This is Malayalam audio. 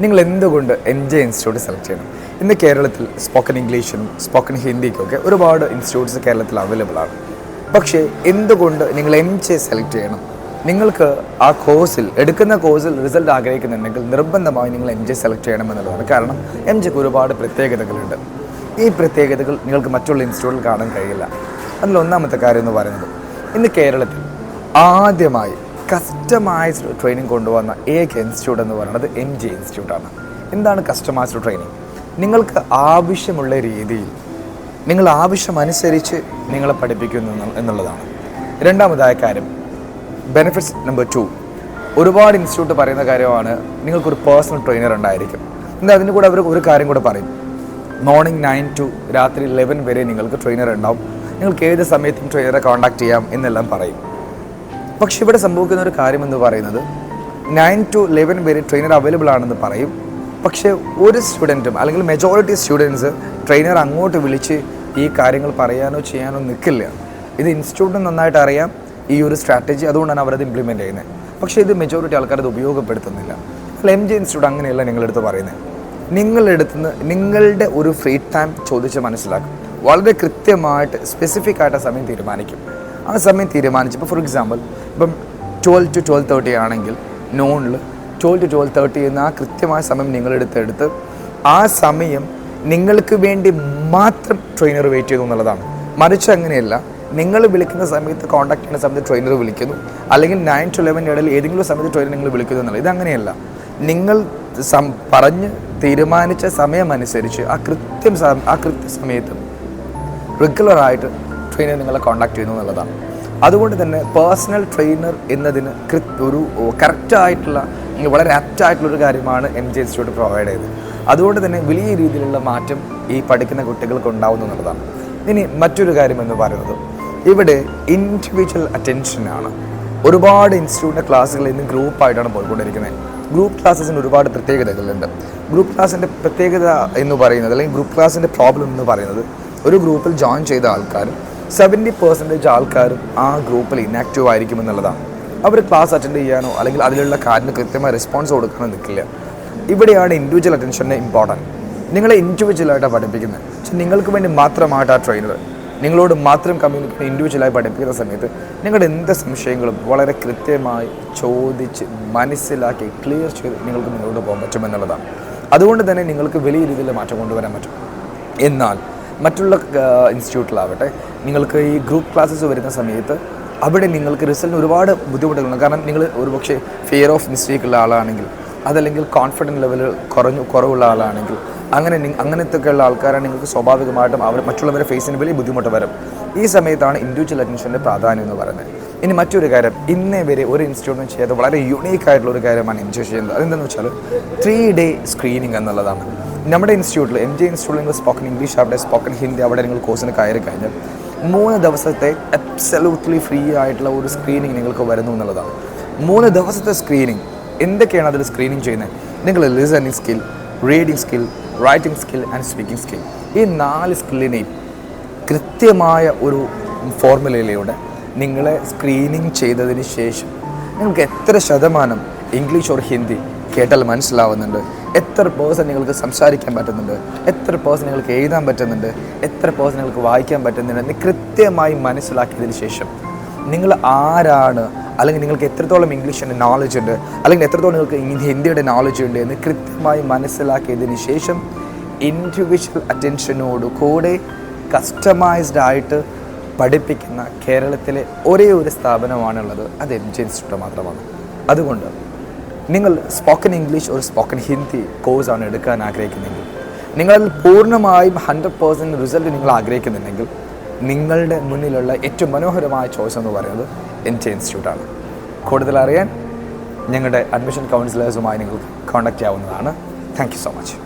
നിങ്ങൾ എന്തുകൊണ്ട് എൻ ജെ ഇൻസ്റ്റിറ്റ്യൂട്ട് സെലക്ട് ചെയ്യണം? ഇന്ന് കേരളത്തിൽ സ്പോക്കൺ ഇംഗ്ലീഷും സ്പോക്കൺ ഹിന്ദിക്കൊക്കെ ഒരുപാട് ഇൻസ്റ്റിറ്റ്യൂട്ട്സ് കേരളത്തിൽ അവൈലബിൾ ആണ്. പക്ഷേ എന്തുകൊണ്ട് നിങ്ങൾ എം ജെ സെലക്ട് ചെയ്യണം? നിങ്ങൾക്ക് ആ കോഴ്സിൽ എടുക്കുന്ന കോഴ്സിൽ റിസൾട്ട് ആഗ്രഹിക്കുന്നുണ്ടെങ്കിൽ നിർബന്ധമായി നിങ്ങൾ എം ജെ സെലക്ട് ചെയ്യണമെന്നുള്ളതാണ് കാരണം എം ജെക്ക് ഒരുപാട് പ്രത്യേകതകളുണ്ട്. ഈ പ്രത്യേകതകൾ നിങ്ങൾക്ക് മറ്റുള്ള ഇൻസ്റ്റിറ്റ്യൂട്ടിൽ കാണാൻ കഴിയില്ല. അതിൽ ഒന്നാമത്തെ കാര്യം എന്ന് പറയുന്നത് ഇന്ന് കേരളത്തിൽ ആദ്യമായി കസ്റ്റമൈസ്ഡ് ട്രെയിനിങ് കൊണ്ടുവന്ന ഏക ഇൻസ്റ്റിറ്റ്യൂട്ട് എന്ന് പറയുന്നത് എം ജെ ഇൻസ്റ്റിറ്റ്യൂട്ടാണ് എന്താണ് കസ്റ്റമൈസ്ഡ് ട്രെയിനിങ് നിങ്ങൾക്ക് ആവശ്യമുള്ള രീതിയിൽ നിങ്ങൾ ആവശ്യമനുസരിച്ച് നിങ്ങളെ പഠിപ്പിക്കുന്നു എന്ന് എന്നുള്ളതാണ്. രണ്ടാമതായ കാര്യം ബെനിഫിറ്റ്സ് നമ്പർ ടു ഒരുപാട് ഇൻസ്റ്റിറ്റ്യൂട്ട് പറയുന്ന കാര്യമാണ് നിങ്ങൾക്കൊരു പേഴ്സണൽ ട്രെയിനർ ഉണ്ടായിരിക്കും. എന്നാൽ അതിന് കൂടെ അവർ ഒരു കാര്യം കൂടെ പറയും. മോർണിംഗ് നയൻ ടു രാത്രി ലെവൻ വരെ നിങ്ങൾക്ക് ട്രെയിനർ ഉണ്ടാവും. നിങ്ങൾക്ക് ഏത് സമയത്തും ട്രെയിനറെ കോൺടാക്ട് ചെയ്യാം എന്നെല്ലാം പറയും. പക്ഷെ ഇവിടെ സംഭവിക്കുന്ന ഒരു കാര്യം എന്ന് പറയുന്നത് നയൻ ടു ലെവൻ വരെ ട്രെയിനർ അവൈലബിൾ ആണെന്ന് പറയും. പക്ഷേ ഒരു സ്റ്റുഡന്റും അല്ലെങ്കിൽ മെജോറിറ്റി സ്റ്റുഡൻസ് ട്രെയിനർ അങ്ങോട്ട് വിളിച്ച് ഈ കാര്യങ്ങൾ പറയാനോ ചെയ്യാനോ നിൽക്കില്ല. ഇത് ഇൻസ്റ്റിറ്റ്യൂട്ടിന് നന്നായിട്ട് അറിയാം. ഈ ഒരു സ്ട്രാറ്റജി അതുകൊണ്ടാണ് അവരത് ഇംപ്ലിമെന്റ് ചെയ്യുന്നത്. പക്ഷേ ഇത് മെജോറിറ്റി ആൾക്കാർ അത് ഉപയോഗപ്പെടുത്തുന്നില്ല. അല്ല എം ജി ഇൻസ്റ്റിറ്റ്യൂട്ട് അങ്ങനെയല്ല നിങ്ങളെടുത്ത് പറയുന്നത്. നിങ്ങളെടുത്തുനിന്ന് നിങ്ങളുടെ ഒരു ഫ്രീ ടൈം ചോദിച്ച് മനസ്സിലാക്കും. വളരെ കൃത്യമായിട്ട് സ്പെസിഫിക് ആയിട്ട് സമയം തീരുമാനിക്കും. ആ സമയം തീരുമാനിച്ചു ഇപ്പോൾ ഫോർ എക്സാമ്പിൾ ഇപ്പം ട്വൽവ് ടു ട്വൽവ് തേർട്ടി ആണെങ്കിൽ നോണിൽ ട്വൽവ് ടു ട്വൽവ് തേർട്ടി എന്ന ആ കൃത്യമായ സമയം നിങ്ങളെടുത്തെടുത്ത് ആ സമയം നിങ്ങൾക്ക് വേണ്ടി മാത്രം ട്രെയിനർ വെയിറ്റ് ചെയ്തു എന്നുള്ളതാണ്. മറിച്ച് അങ്ങനെയല്ല നിങ്ങൾ വിളിക്കുന്ന സമയത്ത് കോൺടാക്ട് ചെയ്യുന്ന സമയത്ത് ട്രെയിനർ വിളിക്കുന്നു. അല്ലെങ്കിൽ നയൻ ടു ലെവൻ ഇടയിൽ ഏതെങ്കിലും സമയത്ത് ട്രെയിനർ നിങ്ങൾ വിളിക്കുന്നു എന്നുള്ളത്. ഇതങ്ങനെയല്ല നിങ്ങൾ സം പറഞ്ഞ് തീരുമാനിച്ച സമയമനുസരിച്ച് ആ കൃത്യം ആ കൃത്യസമയത്ത് റെഗുലറായിട്ട് ട്രെയിനർ നിങ്ങളെ കോൺടാക്ട് ചെയ്യുന്നു എന്നുള്ളതാണ്. അതുകൊണ്ട് തന്നെ പേഴ്സണൽ ട്രെയിനർ എന്നതിന് ഒരു കറക്റ്റായിട്ടുള്ള വളരെ ആപ്റ്റായിട്ടുള്ളൊരു കാര്യമാണ് എം ജെ ഇൻസ്റ്റിറ്റ്യൂട്ട് പ്രൊവൈഡ് ചെയ്തത്. അതുകൊണ്ട് തന്നെ വലിയ രീതിയിലുള്ള മാറ്റം ഈ പഠിക്കുന്ന കുട്ടികൾക്ക് ഉണ്ടാവുന്നു എന്നുള്ളതാണ്. ഇനി മറ്റൊരു കാര്യം എന്ന് പറയുന്നത് ഇവിടെ ഇൻഡിവിജ്വൽ അറ്റൻഷനാണ് ഒരുപാട് ഇൻസ്റ്റിറ്റ്യൂട്ടിന്റെ ക്ലാസ്സുകൾ ഇന്ന് ഗ്രൂപ്പായിട്ടാണ് പോയിക്കൊണ്ടിരിക്കുന്നത്. ഗ്രൂപ്പ് ക്ലാസ്സസിന് ഒരുപാട് പ്രത്യേകതകളുണ്ട്. ഗ്രൂപ്പ് ക്ലാസ്സിന്റെ പ്രത്യേകത എന്ന് പറയുന്നത് അല്ലെങ്കിൽ ഗ്രൂപ്പ് ക്ലാസ്സിന്റെ പ്രോബ്ലം എന്ന് പറയുന്നത് ഒരു ഗ്രൂപ്പിൽ ജോയിൻ ചെയ്ത ആൾക്കാരും സെവന്റി പെർസെന്റേജ് ആൾക്കാരും ആ ഗ്രൂപ്പിൽ ഇനാക്റ്റീവ് ആയിരിക്കും എന്നുള്ളതാണ്. അവർ ക്ലാസ് അറ്റൻഡ് ചെയ്യാനോ അല്ലെങ്കിൽ അതിലുള്ള കാര്യത്തിന് കൃത്യമായ റെസ്പോൺസ് കൊടുക്കാനോ നിൽക്കില്ല. ഇവിടെയാണ് ഇൻഡിവിജ്വൽ അറ്റൻഷന്റെ ഇമ്പോർട്ടന്റ് നിങ്ങളെ ഇൻഡിവിജ്വലായിട്ടാണ് പഠിപ്പിക്കുന്നത്. നിങ്ങൾക്ക് വേണ്ടി മാത്രമായിട്ട് ആ ട്രെയിനർ നിങ്ങളോട് മാത്രം കമ്മ്യൂണിക്കേറ്റ് ഇൻഡിവിജ്വലായി പഠിപ്പിക്കുന്ന സമയത്ത് നിങ്ങളുടെ എന്ത് സംശയങ്ങളും വളരെ കൃത്യമായി ചോദിച്ച് മനസ്സിലാക്കി ക്ലിയർ ചെയ്ത് നിങ്ങൾക്ക് മുന്നോട്ട് പോകാൻ പറ്റുമെന്നുള്ളതാണ്. അതുകൊണ്ട് തന്നെ നിങ്ങൾക്ക് വലിയ രീതിയിൽ മാറ്റം കൊണ്ടുവരാൻ പറ്റും. എന്നാൽ മറ്റുള്ള ഇൻസ്റ്റിറ്റ്യൂട്ടിലാവട്ടെ നിങ്ങൾക്ക് ഈ ഗ്രൂപ്പ് ക്ലാസ്സസ് വരുന്ന സമയത്ത് അവിടെ നിങ്ങൾക്ക് റിസൾട്ടിന് ഒരുപാട് ബുദ്ധിമുട്ടുകളുണ്ട്. കാരണം നിങ്ങൾ ഒരുപക്ഷെ ഫിയർ ഓഫ് മിസ്റ്റേക്ക് ഉള്ള ആളാണെങ്കിൽ അതല്ലെങ്കിൽ കോൺഫിഡൻസ് ലെവൽ കുറഞ്ഞു കുറവുള്ള ആളാണെങ്കിൽ അങ്ങനെ അങ്ങനത്തെയൊക്കെയുള്ള ആൾക്കാരാണ് നിങ്ങൾക്ക് സ്വാഭാവികമായിട്ടും അവർ മറ്റുള്ളവരെ ഫേസിന് വലിയ ബുദ്ധിമുട്ട് വരും. ഈ സമയത്താണ് ഇൻഡിവിജ്വൽ അഡ്മിഷന്റെ പ്രാധാന്യം എന്ന് പറയുന്നത്. ഇനി മറ്റൊരു കാര്യം ഇന്നേ വരെ ഒരു ഇൻസ്റ്റിറ്റ്യൂട്ടും ചെയ്ത വളരെ യുണീക്ക് ആയിട്ടുള്ള ഒരു കാര്യമാണ് എൻജോയ് ചെയ്യുന്നത്. അതെന്താണെന്ന് വെച്ചാൽ ത്രീ ഡേ സ്ക്രീനിങ് എന്നുള്ളതാണ്. നമ്മുടെ ഇൻസ്റ്റിറ്റ്യൂട്ടിൽ എം ജെ ഇൻസ്റ്റിറ്റ്യൂട്ടിൽ സ്പോക്കൺ ഇംഗ്ലീഷ് അവിടെ സ്പോക്കൺ ഹിന്ദി അവിടെ നിങ്ങൾ കോഴ്സിന് കയറി കഴിഞ്ഞാൽ മൂന്ന് ദിവസത്തെ അബ്സലൂട്ട്ലി ഫ്രീ ആയിട്ടുള്ള ഒരു സ്ക്രീനിങ് നിങ്ങൾക്ക് വരുന്നു എന്നുള്ളതാണ്. മൂന്ന് ദിവസത്തെ സ്ക്രീനിങ് എന്തൊക്കെയാണ് അതിൽ സ്ക്രീനിങ് ചെയ്യുന്നത്? നിങ്ങൾ listening skill reading skill writing skill and speaking skill ഈ നാല് സ്കില്ലിനെയും കൃത്യമായ ഒരു ഫോർമുലയിലൂടെ നിങ്ങളെ സ്ക്രീനിങ് ചെയ്തതിന് ശേഷം നിങ്ങൾക്ക് എത്ര ശതമാനം ഇംഗ്ലീഷ് ഓർ ഹിന്ദി കേട്ടാൽ മനസ്സിലാവുന്നുണ്ട്. എത്ര പേഴ്സൺ നിങ്ങൾക്ക് സംസാരിക്കാൻ പറ്റുന്നുണ്ട്? എത്ര പേഴ്സൺ നിങ്ങൾക്ക് എഴുതാൻ പറ്റുന്നുണ്ട്? എത്ര പേഴ്സൺ നിങ്ങൾക്ക് വായിക്കാൻ പറ്റുന്നുണ്ട്? എന്ന് കൃത്യമായി മനസ്സിലാക്കിയതിന് ശേഷം നിങ്ങൾ ആരാണ്? അല്ലെങ്കിൽ നിങ്ങൾക്ക് എത്രത്തോളം ഇംഗ്ലീഷിന്റെ നോളജ് ഉണ്ട്? അല്ലെങ്കിൽ എത്രത്തോളം നിങ്ങൾക്ക് ഹിന്ദിയുടെ നോളജ് ഉണ്ട്? എന്ന് കൃത്യമായി മനസ്സിലാക്കിയതിന് ശേഷം ഇൻഡിവിജ്വൽ അറ്റൻഷനോട് കൂടെ കസ്റ്റമൈസ്ഡ് ആയിട്ട് പഠിപ്പിക്കുന്ന കേരളത്തിലെ ഒരേ ഒരു സ്ഥാപനമാണുള്ളത്. അത് എം ജി ഇൻസ്റ്റിറ്റ്യൂട്ട് മാത്രമാണ്. അതുകൊണ്ട് നിങ്ങൾ സ്പോക്കൺ ഇംഗ്ലീഷ് ഒരു സ്പോക്കൺ ഹിന്ദി കോഴ്സാണ് എടുക്കാൻ ആഗ്രഹിക്കുന്നെങ്കിൽ നിങ്ങളിൽ പൂർണമായും ഹൺഡ്രഡ് പേഴ്സന്റ് റിസൾട്ട് നിങ്ങൾ ആഗ്രഹിക്കുന്നുണ്ടെങ്കിൽ നിങ്ങളുടെ മുന്നിലുള്ള ഏറ്റവും മനോഹരമായ ചോയ്സ് എന്ന് പറയുന്നത് എൻ ടി ഇൻസ്റ്റിറ്റ്യൂട്ടാണ് കൂടുതൽ അറിയാൻ ഞങ്ങളുടെ അഡ്മിഷൻ കൗൺസിലേഴ്സുമായി നിങ്ങൾക്ക് കോൺടാക്റ്റ് ചെയ്യാവുന്നതാണ്. Thank so much